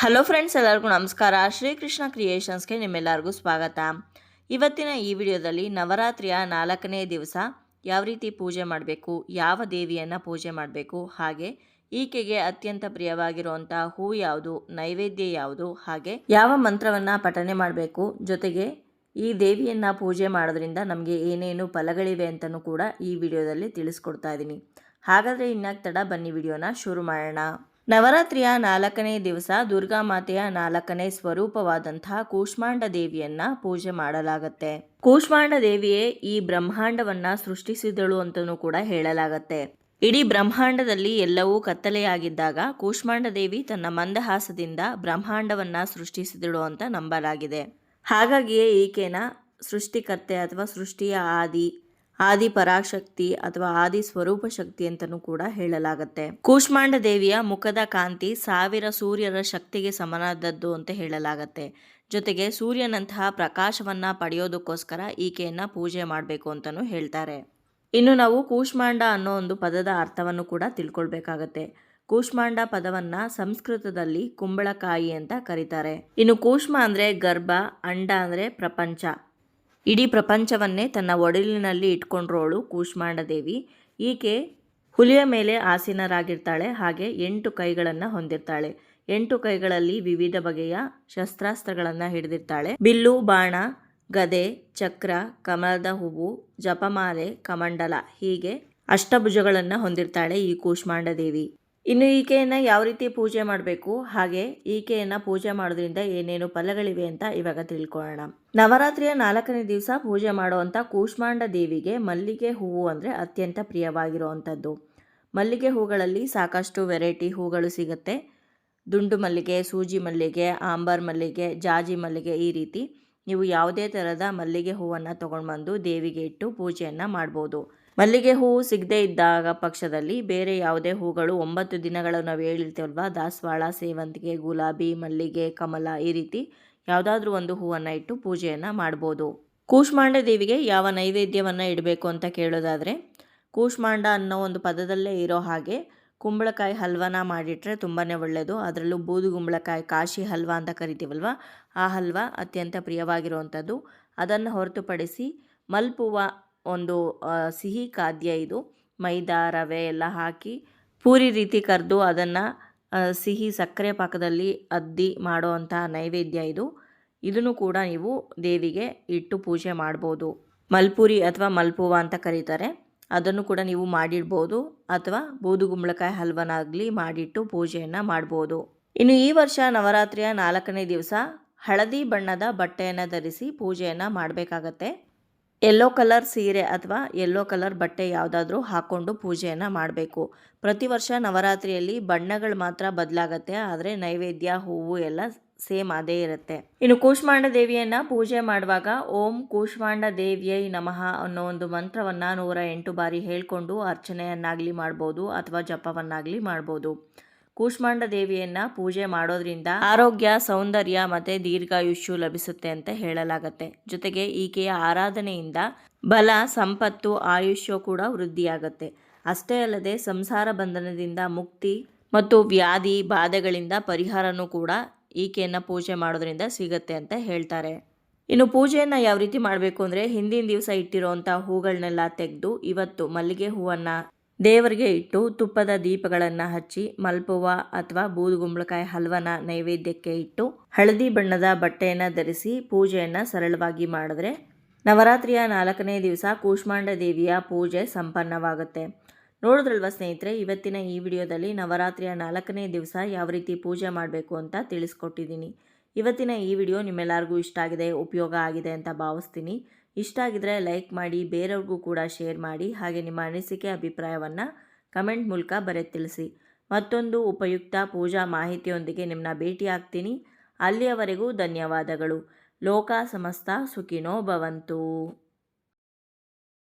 Hello friends ಎಲ್ಲರಿಗೂ ನಮಸ್ಕಾರ. ಶ್ರೀಕೃಷ್ಣ ಕ್ರಿಯೇಷನ್ಸ್ಗೆ ನಿಮ್ಮೆಲ್ಲರಿಗೂ ಸ್ವಾಗತ. ಇವತ್ತಿನ ಈ ವಿಡಿಯೋದಲ್ಲಿ ನವರಾತ್ರಿಯ ನಾಲ್ಕನೇ ದಿವಸ ಯಾವ ರೀತಿ ಪೂಜೆ ಮಾಡಬೇಕು, ಯಾವ ದೇವಿಯನ್ನು ಪೂಜೆ ಮಾಡಬೇಕು, ಹಾಗೆ ಈಕೆಗೆ ಅತ್ಯಂತ ಪ್ರಿಯವಾಗಿರುವಂಥ ಹೂ ಯಾವುದು, ನೈವೇದ್ಯ ಯಾವುದು, ಹಾಗೆ ಯಾವ ಮಂತ್ರವನ್ನು ಪಠನೆ ಮಾಡಬೇಕು, ಜೊತೆಗೆ ಈ ದೇವಿಯನ್ನು ಪೂಜೆ ಮಾಡೋದ್ರಿಂದ ನಮಗೆ ಏನೇನು ಫಲಗಳಿವೆ ಅಂತಲೂ ಕೂಡ ಈ ವಿಡಿಯೋದಲ್ಲಿ ತಿಳಿಸ್ಕೊಡ್ತಾ ಇದ್ದೀನಿ ಹಾಗಾದರೆ ಇನ್ನಾಗ ತಡ ಬನ್ನಿ, ವಿಡಿಯೋನ ಶುರು ಮಾಡೋಣ. ನವರಾತ್ರಿಯ ನಾಲ್ಕನೇ ದಿವಸ ದುರ್ಗಾ ಮಾತೆಯ ನಾಲ್ಕನೇ ಸ್ವರೂಪವಾದಂತಹ ಕೂಷ್ಮಾಂಡ ದೇವಿಯನ್ನ ಪೂಜೆ ಮಾಡಲಾಗತ್ತೆ. ಕೂಷ್ಮಾಂಡ ದೇವಿಯೇ ಈ ಬ್ರಹ್ಮಾಂಡವನ್ನ ಸೃಷ್ಟಿಸಿದಳು ಅಂತಲೂ ಕೂಡ ಹೇಳಲಾಗತ್ತೆ. ಇಡೀ ಬ್ರಹ್ಮಾಂಡದಲ್ಲಿ ಎಲ್ಲವೂ ಕತ್ತಲೆಯಾಗಿದ್ದಾಗ ಕೂಷ್ಮಾಂಡ ದೇವಿ ತನ್ನ ಮಂದಹಾಸದಿಂದ ಬ್ರಹ್ಮಾಂಡವನ್ನ ಸೃಷ್ಟಿಸಿದಳು ಅಂತ ನಂಬಲಾಗಿದೆ. ಹಾಗಾಗಿಯೇ ಈಕೆನ ಸೃಷ್ಟಿಕರ್ತೆ ಅಥವಾ ಸೃಷ್ಟಿಯ ಆದಿ ಆದಿ ಪರಾಶಕ್ತಿ ಅಥವಾ ಆದಿ ಸ್ವರೂಪ ಶಕ್ತಿ ಅಂತಲೂ ಕೂಡ ಹೇಳಲಾಗತ್ತೆ. ಕೂಷ್ಮಾಂಡ ದೇವಿಯ ಮುಖದ ಕಾಂತಿ ಸಾವಿರ ಸೂರ್ಯರ ಶಕ್ತಿಗೆ ಸಮನಾದದ್ದು ಅಂತ ಹೇಳಲಾಗತ್ತೆ. ಜೊತೆಗೆ ಸೂರ್ಯನಂತಹ ಪ್ರಕಾಶವನ್ನ ಪಡೆಯೋದಕ್ಕೋಸ್ಕರ ಈಕೆಯನ್ನ ಪೂಜೆ ಮಾಡಬೇಕು ಅಂತಲೂ ಹೇಳ್ತಾರೆ. ಇನ್ನು ನಾವು ಕೂಷ್ಮಾಂಡ ಅನ್ನೋ ಒಂದು ಪದದ ಅರ್ಥವನ್ನು ಕೂಡ ತಿಳ್ಕೊಳ್ಬೇಕಾಗತ್ತೆ. ಕೂಷ್ಮಾಂಡ ಪದವನ್ನ ಸಂಸ್ಕೃತದಲ್ಲಿ ಕುಂಬಳಕಾಯಿ ಅಂತ ಕರೀತಾರೆ. ಇನ್ನು ಕೂಷ್ಮ ಅಂದ್ರೆ ಗರ್ಭ, ಅಂಡ ಅಂದ್ರೆ ಪ್ರಪಂಚ. ಇಡೀ ಪ್ರಪಂಚವನ್ನೇ ತನ್ನ ಒಡಲಿನಲ್ಲಿ ಇಟ್ಕೊಂಡ್ರೋಳು ಕೂಷ್ಮಾಂಡದೇವಿ. ಈಕೆ ಹುಲಿಯ ಮೇಲೆ ಆಸೀನರಾಗಿರ್ತಾಳೆ, ಹಾಗೆ ಎಂಟು ಕೈಗಳನ್ನು ಹೊಂದಿರ್ತಾಳೆ. ಎಂಟು ಕೈಗಳಲ್ಲಿ ವಿವಿಧ ಬಗೆಯ ಶಸ್ತ್ರಾಸ್ತ್ರಗಳನ್ನು ಹಿಡಿದಿರ್ತಾಳೆ. ಬಿಲ್ಲು, ಬಾಣ, ಗದೆ, ಚಕ್ರ, ಕಮಲದ ಹೂವು, ಜಪಮಾಲೆ, ಕಮಂಡಲ ಹೀಗೆ ಅಷ್ಟಭುಜಗಳನ್ನು ಹೊಂದಿರ್ತಾಳೆ ಈ ಕೂಷ್ಮಾಂಡ ದೇವಿ ಇನ್ನು ಈಕೆಯನ್ನು ಯಾವ ರೀತಿ ಪೂಜೆ ಮಾಡಬೇಕು? ಹಾಗೆ ಈಕೆಯನ್ನು ಪೂಜೆ ಮಾಡೋದ್ರಿಂದ ಏನೇನು ಫಲಗಳಿವೆ ಅಂತ ಇವಾಗ ತಿಳ್ಕೊಳ್ಳೋಣ. ನವರಾತ್ರಿಯ ನಾಲ್ಕನೇ ದಿವಸ ಪೂಜೆ ಮಾಡುವಂಥ ಕೂಷ್ಮಾಂಡ ದೇವಿಗೆ ಮಲ್ಲಿಗೆ ಹೂವು ಅಂದರೆ ಅತ್ಯಂತ ಪ್ರಿಯವಾಗಿರುವಂಥದ್ದು. ಮಲ್ಲಿಗೆ ಹೂಗಳಲ್ಲಿ ಸಾಕಷ್ಟು ವೆರೈಟಿ ಹೂಗಳು ಸಿಗುತ್ತೆ. ದುಂಡು ಮಲ್ಲಿಗೆ, ಸೂಜಿ ಮಲ್ಲಿಗೆ, ಆಂಬರ್ ಮಲ್ಲಿಗೆ, ಜಾಜಿ ಮಲ್ಲಿಗೆ ಈ ರೀತಿ ನೀವು ಯಾವುದೇ ಥರದ ಮಲ್ಲಿಗೆ ಹೂವನ್ನು ತೊಗೊಂಡು ಬಂದು ದೇವಿಗೆ ಇಟ್ಟು ಪೂಜೆಯನ್ನು ಮಾಡ್ಬೋದು. ಮಲ್ಲಿಗೆ ಹೂವು ಸಿಗದೇ ಇದ್ದಾಗ ಪಕ್ಷದಲ್ಲಿ ಬೇರೆ ಯಾವುದೇ ಹೂಗಳು ಒಂಬತ್ತು ದಿನಗಳು ನಾವು ಹೇಳಿರ್ತೇವಲ್ವ? ದಾಸವಾಳ, ಸೇವಂತಿಗೆ, ಗುಲಾಬಿ, ಮಲ್ಲಿಗೆ, ಕಮಲ ಈ ರೀತಿ ಯಾವುದಾದ್ರೂ ಒಂದು ಹೂವನ್ನು ಇಟ್ಟು ಪೂಜೆಯನ್ನು ಮಾಡ್ಬೋದು. ಕೂಷ್ಮಾಂಡ ದೇವಿಗೆ ಯಾವ ನೈವೇದ್ಯವನ್ನು ಇಡಬೇಕು ಅಂತ ಕೇಳೋದಾದರೆ, ಕೂಷ್ಮಾಂಡ ಅನ್ನೋ ಒಂದು ಪದದಲ್ಲೇ ಇರೋ ಹಾಗೆ ಕುಂಬಳಕಾಯಿ ಹಲ್ವನ ಮಾಡಿಟ್ರೆ ತುಂಬಾ ಒಳ್ಳೆಯದು ಅದರಲ್ಲೂ ಬೂದು ಕುಂಬಳಕಾಯಿ ಕಾಶಿ ಹಲ್ವ ಅಂತ ಕರಿತೀವಲ್ವ? ಆ ಹಲ್ವ ಅತ್ಯಂತ ಪ್ರಿಯವಾಗಿರುವಂಥದ್ದು. ಅದನ್ನು ಹೊರತುಪಡಿಸಿ ಮಲ್ಪುವ ಒಂದು ಸಿಹಿ ಖಾದ್ಯ ಇದು. ಮೈದಾ, ರವೆ ಎಲ್ಲ ಹಾಕಿ ಪೂರಿ ರೀತಿ ಕರೆದು ಅದನ್ನು ಸಿಹಿ ಸಕ್ಕರೆ ಪಾಕದಲ್ಲಿ ಅದ್ದಿ ಮಾಡುವಂಥ ನೈವೇದ್ಯ ಇದು. ಇದನ್ನು ಕೂಡ ನೀವು ದೇವಿಗೆ ಇಟ್ಟು ಪೂಜೆ ಮಾಡ್ಬೋದು. ಮಲ್ಪುರಿ ಅಥವಾ ಮಲ್ಪುವ ಅಂತ ಕರೀತಾರೆ. ಅದನ್ನು ಕೂಡ ನೀವು ಮಾಡಿಡ್ಬೋದು ಅಥವಾ ಬೂದುಗುಂಬಳಕಾಯಿ ಹಲ್ವನಾಗಲಿ ಮಾಡಿಟ್ಟು ಪೂಜೆಯನ್ನು ಮಾಡ್ಬೋದು. ಇನ್ನು ಈ ವರ್ಷ ನವರಾತ್ರಿಯ ನಾಲ್ಕನೇ ದಿವಸ ಹಳದಿ ಬಣ್ಣದ ಬಟ್ಟೆಯನ್ನು ಧರಿಸಿ ಪೂಜೆಯನ್ನು ಮಾಡಬೇಕಾಗತ್ತೆ. ಯೆಲ್ಲೋ ಕಲರ್ ಸೀರೆ ಅಥವಾ ಯೆಲ್ಲೋ ಕಲರ್ ಬಟ್ಟೆ ಯಾವುದಾದ್ರೂ ಹಾಕ್ಕೊಂಡು ಪೂಜೆಯನ್ನು ಮಾಡಬೇಕು. ಪ್ರತಿ ವರ್ಷ ನವರಾತ್ರಿಯಲ್ಲಿ ಬಣ್ಣಗಳು ಮಾತ್ರ ಬದಲಾಗತ್ತೆ, ಆದರೆ ನೈವೇದ್ಯ, ಹೂವು ಎಲ್ಲ ಸೇಮ್ ಅದೇ ಇರುತ್ತೆ. ಇನ್ನು ಕೂಷ್ಮಾಂಡ ದೇವಿಯನ್ನ ಪೂಜೆ ಮಾಡುವಾಗ ಓಂ ಕೂಷ್ಮಾಂಡ ದೇವಿಯೈ ನಮಃ ಅನ್ನೋ ಒಂದು ಮಂತ್ರವನ್ನ ನೂರ ಎಂಟು ಬಾರಿ ಹೇಳಿಕೊಂಡು ಅರ್ಚನೆಯನ್ನಾಗಲಿ ಮಾಡ್ಬೋದು ಅಥವಾ ಜಪವನ್ನಾಗಲಿ ಮಾಡ್ಬೋದು. ಕೂಷ್ಮಾಂಡ ದೇವಿಯನ್ನ ಪೂಜೆ ಮಾಡೋದ್ರಿಂದ ಆರೋಗ್ಯ, ಸೌಂದರ್ಯ ಮತ್ತೆ ದೀರ್ಘಾಯುಷ್ಯು ಲಭಿಸುತ್ತೆ ಅಂತ ಹೇಳಲಾಗತ್ತೆ. ಜೊತೆಗೆ ಈಕೆಯ ಆರಾಧನೆಯಿಂದ ಬಲ, ಸಂಪತ್ತು, ಆಯುಷ್ಯ ಕೂಡ ವೃದ್ಧಿಯಾಗತ್ತೆ. ಅಷ್ಟೇ ಅಲ್ಲದೆ ಸಂಸಾರ ಬಂಧನದಿಂದ ಮುಕ್ತಿ ಮತ್ತು ವ್ಯಾಧಿ ಬಾಧೆಗಳಿಂದ ಪರಿಹಾರನೂ ಕೂಡ ಈಕೆಯನ್ನು ಪೂಜೆ ಮಾಡೋದ್ರಿಂದ ಸಿಗತ್ತೆ ಅಂತ ಹೇಳ್ತಾರೆ. ಇನ್ನು ಪೂಜೆಯನ್ನು ಯಾವ ರೀತಿ ಮಾಡಬೇಕು ಅಂದರೆ ಹಿಂದಿನ ದಿವಸ ಇಟ್ಟಿರೋವಂಥ ಹೂಗಳನ್ನೆಲ್ಲ ತೆಗೆದು ಇವತ್ತು ಮಲ್ಲಿಗೆ ಹೂವನ್ನು ದೇವರಿಗೆ ಇಟ್ಟು ತುಪ್ಪದ ದೀಪಗಳನ್ನು ಹಚ್ಚಿ ಮಲ್ಪುವ ಅಥವಾ ಬೂದುಗುಂಬಳಕಾಯಿ ಹಲ್ವನ ನೈವೇದ್ಯಕ್ಕೆ ಇಟ್ಟು ಹಳದಿ ಬಣ್ಣದ ಬಟ್ಟೆಯನ್ನು ಧರಿಸಿ ಪೂಜೆಯನ್ನು ಸರಳವಾಗಿ ಮಾಡಿದ್ರೆ ನವರಾತ್ರಿಯ ನಾಲ್ಕನೇ ದಿವಸ ಕೂಷ್ಮಾಂಡ ದೇವಿಯ ಪೂಜೆ ಸಂಪನ್ನವಾಗುತ್ತೆ. ನೋಡಿದ್ರಲ್ವ ಸ್ನೇಹಿತರೆ, ಇವತ್ತಿನ ಈ ವಿಡಿಯೋದಲ್ಲಿ ನವರಾತ್ರಿಯ ನಾಲ್ಕನೇ ದಿವಸ ಯಾವ ರೀತಿ ಪೂಜೆ ಮಾಡಬೇಕು ಅಂತ ತಿಳಿಸ್ಕೊಟ್ಟಿದ್ದೀನಿ. ಇವತ್ತಿನ ಈ ವಿಡಿಯೋ ನಿಮ್ಮೆಲ್ಲರಿಗೂ ಇಷ್ಟ ಆಗಿದೆ, ಉಪಯೋಗ ಆಗಿದೆ ಅಂತ ಭಾವಿಸ್ತೀನಿ. ಇಷ್ಟ ಆಗಿದ್ರೆ ಲೈಕ್ ಮಾಡಿ, ಬೇರೆಯವ್ರಿಗೂ ಕೂಡ ಶೇರ್ ಮಾಡಿ, ಹಾಗೆ ನಿಮ್ಮ ಅನಿಸಿಕೆ, ಅಭಿಪ್ರಾಯವನ್ನು ಕಮೆಂಟ್ ಮೂಲಕ ಬರೆ ತಿಳಿಸಿ. ಮತ್ತೊಂದು ಉಪಯುಕ್ತ ಪೂಜಾ ಮಾಹಿತಿಯೊಂದಿಗೆ ನಿಮ್ಮನ್ನ ಭೇಟಿ ಆಗ್ತೀನಿ ಅಲ್ಲಿಯವರೆಗೂ ಧನ್ಯವಾದಗಳು. ಲೋಕ ಸಮಸ್ತ ಸುಖಿನೋ ಭವಂತು.